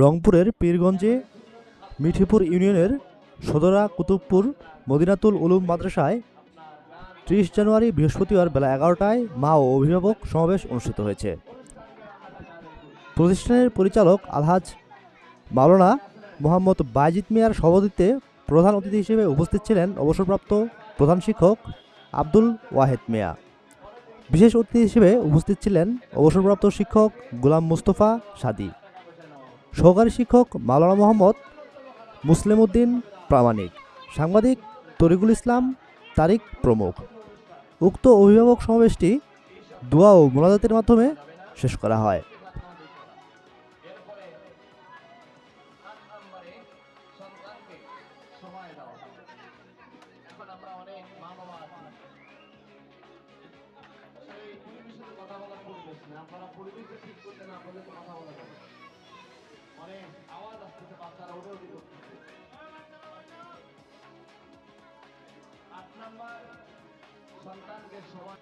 রংপুরের পীরগঞ্জে মিঠিপুর ইউনিয়নের সদরা কুতুবপুর মদিনাতুল উলুম মাদ্রাসায় ত্রিশ জানুয়ারি বৃহস্পতিবার বেলা এগারোটায় মা ও অভিভাবক সমাবেশ অনুষ্ঠিত হয়েছে। প্রতিষ্ঠানের পরিচালক আলহাজ মাওলানা মোহাম্মদ বাইজিদ মিয়ার সভাপতিত্বে প্রধান অতিথি হিসেবে উপস্থিত ছিলেন অবসরপ্রাপ্ত প্রধান শিক্ষক আব্দুল ওয়াহেদ মিয়া। বিশেষ অতিথি হিসেবে উপস্থিত ছিলেন অবসরপ্রাপ্ত শিক্ষক গোলাম মুস্তফা সাদি। সহকারী শিক্ষক মাওলানা মোহাম্মদ মুসলিম উদ্দিন প্রামাণিক, সাংবাদিক তরিকুল ইসলাম তারিক প্রমুখ। উক্ত অভিভাবক সমাবেশটি দোয়া ও মোনাজাতের মাধ্যমে শেষ করা হয়। আপনারা পরিবেশে ঠিক করতে না তো কথা নাম্বার। সন্তানকে সমান